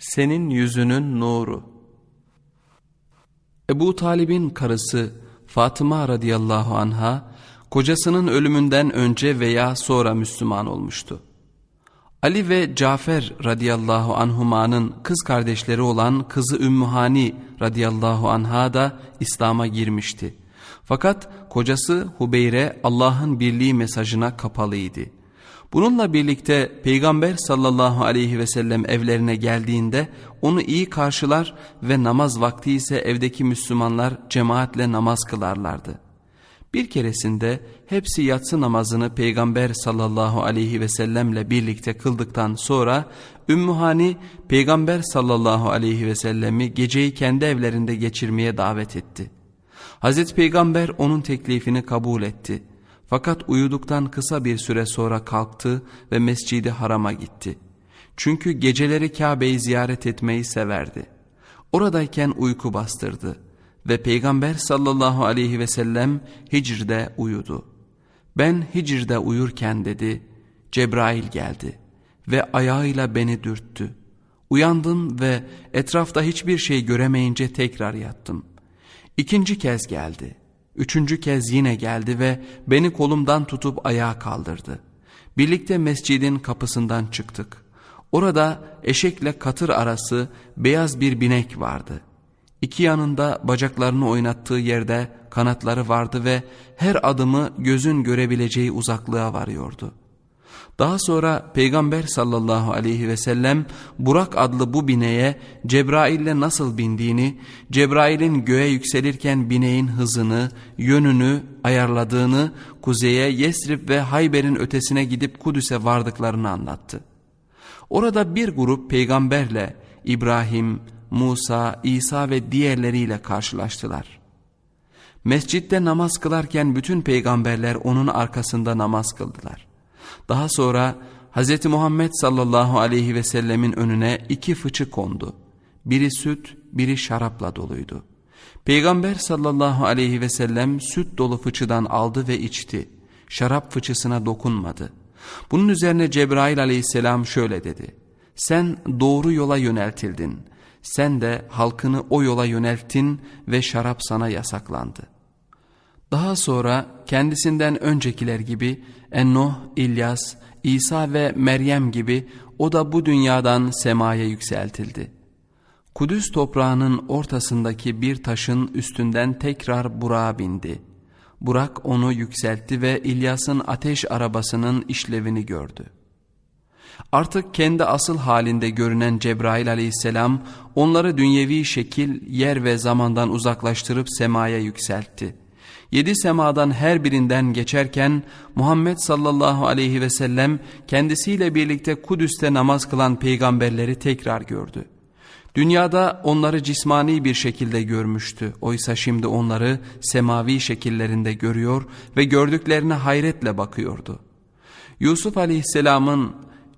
Senin yüzünün nuru. Ebu Talib'in karısı Fatıma radıyallahu anha, kocasının ölümünden önce veya sonra Müslüman olmuştu. Ali ve Cafer radıyallahu anhumanın kız kardeşleri olan kızı Ümmühani radıyallahu anha da İslam'a girmişti. Fakat kocası Hubeyre Allah'ın birliği mesajına kapalıydı. Bununla birlikte Peygamber sallallahu aleyhi ve sellem evlerine geldiğinde onu iyi karşılar ve namaz vakti ise evdeki Müslümanlar cemaatle namaz kılarlardı. Bir keresinde hepsi yatsı namazını Peygamber sallallahu aleyhi ve sellemle birlikte kıldıktan sonra Ümmühani Peygamber sallallahu aleyhi ve sellemi geceyi kendi evlerinde geçirmeye davet etti. Hazreti Peygamber onun teklifini kabul etti. Fakat uyuduktan kısa bir süre sonra kalktı ve mescidi harama gitti. Çünkü geceleri Kabe'yi ziyaret etmeyi severdi. Oradayken uyku bastırdı ve Peygamber sallallahu aleyhi ve sellem Hicr'de uyudu. Ben Hicr'de uyurken dedi, Cebrail geldi ve ayağıyla beni dürttü. Uyandım ve etrafta hiçbir şey göremeyince tekrar yattım. İkinci kez geldi. Üçüncü kez yine geldi ve beni kolumdan tutup ayağa kaldırdı. Birlikte mescidin kapısından çıktık. Orada eşekle katır arası beyaz bir binek vardı. İki yanında bacaklarını oynattığı yerde kanatları vardı ve her adımı gözün görebileceği uzaklığa varıyordu. Daha sonra Peygamber sallallahu aleyhi ve sellem Burak adlı bu bineğe Cebrail'le nasıl bindiğini, Cebrail'in göğe yükselirken bineğin hızını, yönünü ayarladığını, kuzeye Yesrib ve Hayber'in ötesine gidip Kudüs'e vardıklarını anlattı. Orada bir grup peygamberle İbrahim, Musa, İsa ve diğerleriyle karşılaştılar. Mescitte namaz kılarken bütün peygamberler onun arkasında namaz kıldılar. Daha sonra Hz. Muhammed sallallahu aleyhi ve sellemin önüne iki fıçı kondu. Biri süt, biri şarapla doluydu. Peygamber sallallahu aleyhi ve sellem süt dolu fıçıdan aldı ve içti. Şarap fıçısına dokunmadı. Bunun üzerine Cebrail aleyhisselam şöyle dedi. Sen doğru yola yöneltildin. Sen de halkını o yola yönelttin ve şarap sana yasaklandı. Daha sonra kendisinden öncekiler gibi Ennuh, İlyas, İsa ve Meryem gibi o da bu dünyadan semaya yükseltildi. Kudüs toprağının ortasındaki bir taşın üstünden tekrar Burak'a bindi. Burak onu yükseltti ve İlyas'ın ateş arabasının işlevini gördü. Artık kendi asıl halinde görünen Cebrail aleyhisselam onları dünyevi şekil, yer ve zamandan uzaklaştırıp semaya yükseltti yedi semadan her birinden geçerken Muhammed sallallahu aleyhi ve sellem kendisiyle birlikte Kudüs'te namaz kılan peygamberleri tekrar gördü. Dünyada onları cismani bir şekilde görmüştü. Oysa şimdi onları semavi şekillerinde görüyor ve gördüklerine hayretle bakıyordu. Yusuf aleyhisselamın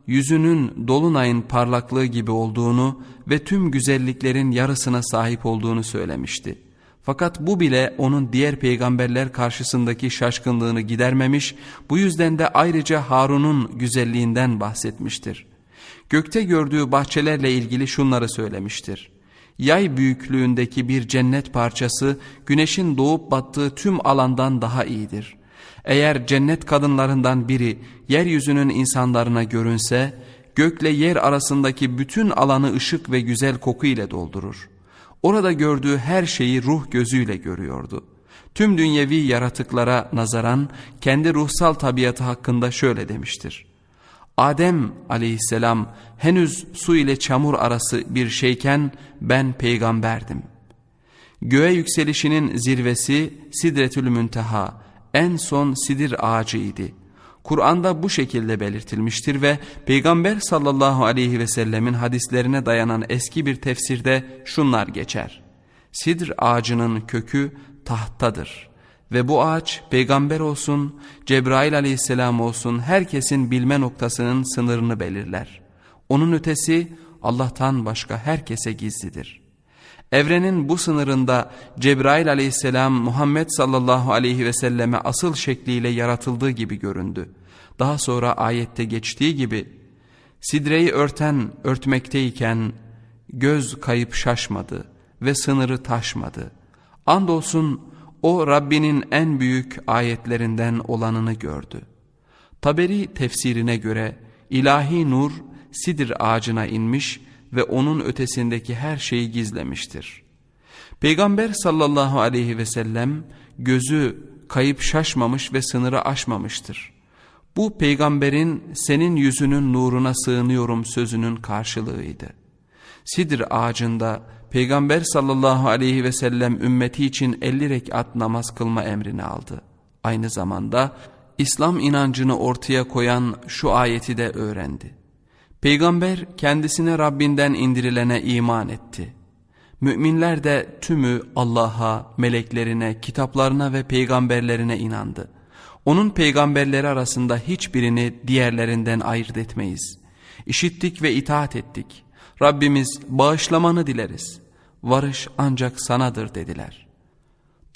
yüzünün dolunayın parlaklığı gibi olduğunu ve tüm güzelliklerin yarısına sahip olduğunu söylemişti. Fakat bu bile onun diğer peygamberler karşısındaki şaşkınlığını gidermemiş, bu yüzden de ayrıca Harun'un güzelliğinden bahsetmiştir. Gökte gördüğü bahçelerle ilgili şunları söylemiştir. Yay büyüklüğündeki bir cennet parçası güneşin doğup battığı tüm alandan daha iyidir. Eğer cennet kadınlarından biri yeryüzünün insanlarına görünse, gökle yer arasındaki bütün alanı ışık ve güzel koku ile doldurur. Orada gördüğü her şeyi ruh gözüyle görüyordu. Tüm dünyevi yaratıklara nazaran kendi ruhsal tabiatı hakkında şöyle demiştir. Adem aleyhisselam henüz su ile çamur arası bir şeyken ben peygamberdim. Göğe yükselişinin zirvesi Sidretül Münteha en son sidir ağacıydı. Kur'an'da bu şekilde belirtilmiştir ve Peygamber sallallahu aleyhi ve sellemin hadislerine dayanan eski bir tefsirde şunlar geçer. Sidr ağacının kökü tahtadır ve bu ağaç peygamber olsun, Cebrail aleyhisselam olsun herkesin bilme noktasının sınırını belirler. Onun ötesi Allah'tan başka herkese gizlidir. Evrenin bu sınırında Cebrail aleyhisselam Muhammed sallallahu aleyhi ve selleme asıl şekliyle yaratıldığı gibi göründü. Daha sonra ayette geçtiği gibi sidreyi örten örtmekteyken göz kayıp şaşmadı ve sınırı taşmadı. Andolsun o Rabbinin en büyük ayetlerinden olanını gördü. Taberi tefsirine göre ilahi nur sidir ağacına inmiş ve onun ötesindeki her şeyi gizlemiştir. Peygamber sallallahu aleyhi ve sellem gözü kayıp şaşmamış ve sınırı aşmamıştır. Bu peygamberin senin yüzünün nuruna sığınıyorum sözünün karşılığıydı. Sidir ağacında peygamber sallallahu aleyhi ve sellem ümmeti için 50 rekat namaz kılma emrini aldı. Aynı zamanda İslam inancını ortaya koyan şu ayeti de öğrendi. Peygamber kendisine Rabbinden indirilene iman etti. Müminler de tümü Allah'a, meleklerine, kitaplarına ve peygamberlerine inandı. Onun peygamberleri arasında hiçbirini diğerlerinden ayırt etmeyiz. İşittik ve itaat ettik. Rabbimiz bağışlamanı dileriz. Varış ancak sanadır dediler.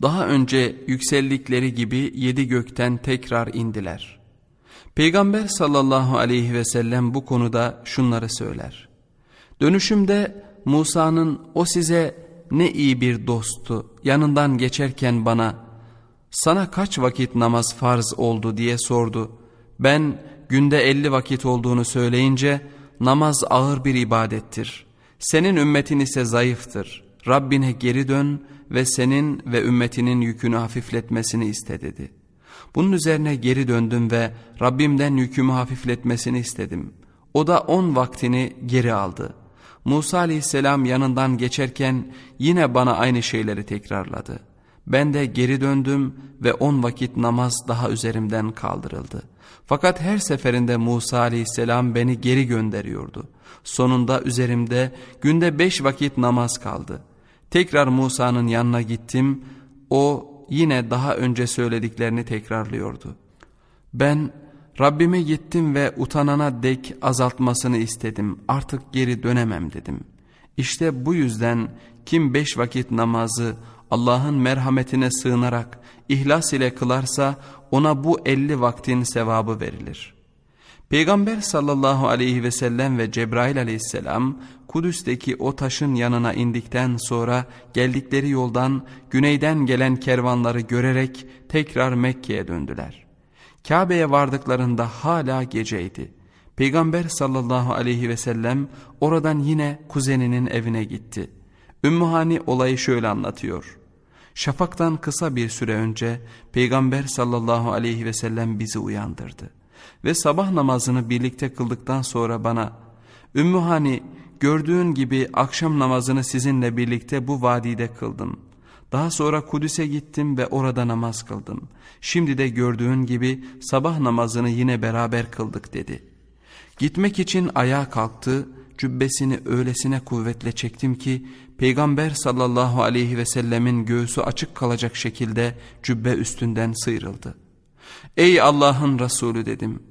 Daha önce yükseldikleri gibi yedi gökten tekrar indiler. Peygamber sallallahu aleyhi ve sellem bu konuda şunları söyler. Dönüşümde Musa'nın o size ne iyi bir dostu yanından geçerken bana sana kaç vakit namaz farz oldu diye sordu. Ben günde elli vakit olduğunu söyleyince namaz ağır bir ibadettir. Senin ümmetin ise zayıftır. Rabbine geri dön ve senin ve ümmetinin yükünü hafifletmesini iste dedi. Bunun üzerine geri döndüm ve Rabbimden yükümü hafifletmesini istedim. O da on vaktini geri aldı. Musa aleyhisselam yanından geçerken yine bana aynı şeyleri tekrarladı. Ben de geri döndüm ve on vakit namaz daha üzerimden kaldırıldı. Fakat her seferinde Musa aleyhisselam beni geri gönderiyordu. Sonunda üzerimde günde beş vakit namaz kaldı. Tekrar Musa'nın yanına gittim. O yine daha önce söylediklerini tekrarlıyordu. Ben Rabbime gittim ve utanana dek azaltmasını istedim. Artık geri dönemem dedim. İşte bu yüzden kim beş vakit namazı Allah'ın merhametine sığınarak ihlas ile kılarsa ona bu elli vaktin sevabı verilir. Peygamber sallallahu aleyhi ve sellem ve Cebrail aleyhisselam Kudüs'teki o taşın yanına indikten sonra geldikleri yoldan güneyden gelen kervanları görerek tekrar Mekke'ye döndüler. Kabe'ye vardıklarında hala geceydi. Peygamber sallallahu aleyhi ve sellem oradan yine kuzeninin evine gitti. Ümmühani olayı şöyle anlatıyor. Şafaktan kısa bir süre önce Peygamber sallallahu aleyhi ve sellem bizi uyandırdı. Ve sabah namazını birlikte kıldıktan sonra bana Ümmühani gördüğün gibi akşam namazını sizinle birlikte bu vadide kıldım. Daha sonra Kudüs'e gittim ve orada namaz kıldım. Şimdi de gördüğün gibi sabah namazını yine beraber kıldık dedi. Gitmek için ayağa kalktı, cübbesini öylesine kuvvetle çektim ki Peygamber sallallahu aleyhi ve sellemin göğsü açık kalacak şekilde cübbe üstünden sıyrıldı. Ey Allah'ın Resulü dedim.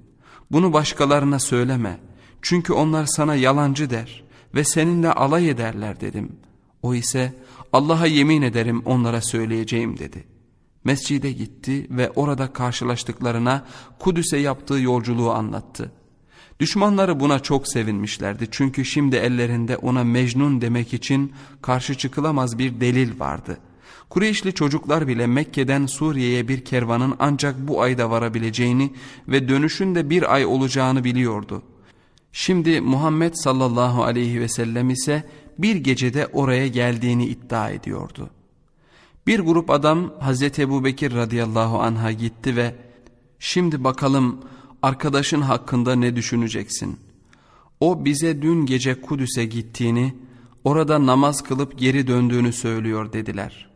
Bunu başkalarına söyleme. Çünkü onlar sana yalancı der ve seninle alay ederler dedim. O ise Allah'a yemin ederim onlara söyleyeceğim dedi. Mescide gitti ve orada karşılaştıklarına Kudüs'e yaptığı yolculuğu anlattı. Düşmanları buna çok sevinmişlerdi çünkü şimdi ellerinde ona Mecnun demek için karşı çıkılamaz bir delil vardı. Kureyşli çocuklar bile Mekke'den Suriye'ye bir kervanın ancak bu ayda varabileceğini ve dönüşünde bir ay olacağını biliyordu. Şimdi Muhammed sallallahu aleyhi ve sellem ise bir gecede oraya geldiğini iddia ediyordu. Bir grup adam Hazreti Ebu Bekir radıyallahu anh'a gitti ve şimdi bakalım arkadaşın hakkında ne düşüneceksin? O bize dün gece Kudüs'e gittiğini, orada namaz kılıp geri döndüğünü söylüyor dediler.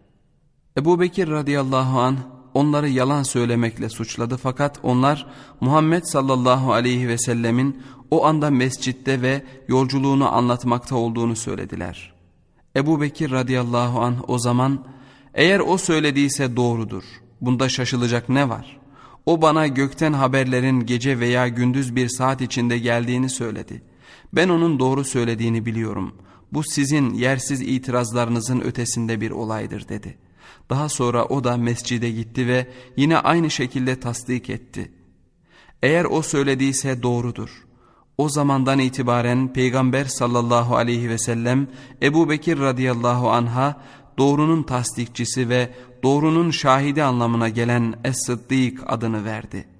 Ebu Bekir radıyallahu anh onları yalan söylemekle suçladı fakat onlar Muhammed sallallahu aleyhi ve sellemin o anda mescitte ve yolculuğunu anlatmakta olduğunu söylediler. Ebu Bekir radıyallahu anh o zaman eğer o söylediyse doğrudur bunda şaşılacak ne var? O bana gökten haberlerin gece veya gündüz bir saat içinde geldiğini söyledi. Ben onun doğru söylediğini biliyorum. Bu sizin yersiz itirazlarınızın ötesinde bir olaydır dedi. Daha sonra o da mescide gitti ve yine aynı şekilde tasdik etti. Eğer o söylediyse doğrudur. O zamandan itibaren Peygamber sallallahu aleyhi ve sellem Ebu Bekir radıyallahu anha doğrunun tasdikçisi ve doğrunun şahidi anlamına gelen Es-Sıddık adını verdi.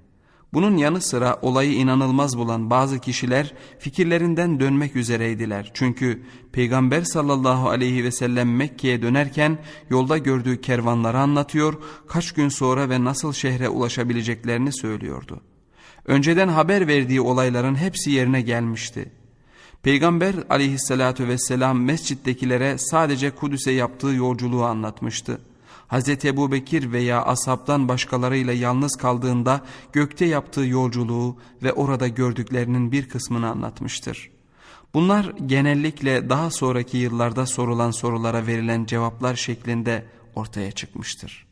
Bunun yanı sıra olayı inanılmaz bulan bazı kişiler fikirlerinden dönmek üzereydiler. Çünkü Peygamber sallallahu aleyhi ve sellem Mekke'ye dönerken yolda gördüğü kervanları anlatıyor, kaç gün sonra ve nasıl şehre ulaşabileceklerini söylüyordu. Önceden haber verdiği olayların hepsi yerine gelmişti. Peygamber aleyhissalatü vesselam mescittekilere sadece Kudüs'e yaptığı yolculuğu anlatmıştı. Hz. Ebu Bekir veya ashabtan başkalarıyla yalnız kaldığında gökte yaptığı yolculuğu ve orada gördüklerinin bir kısmını anlatmıştır. Bunlar genellikle daha sonraki yıllarda sorulan sorulara verilen cevaplar şeklinde ortaya çıkmıştır.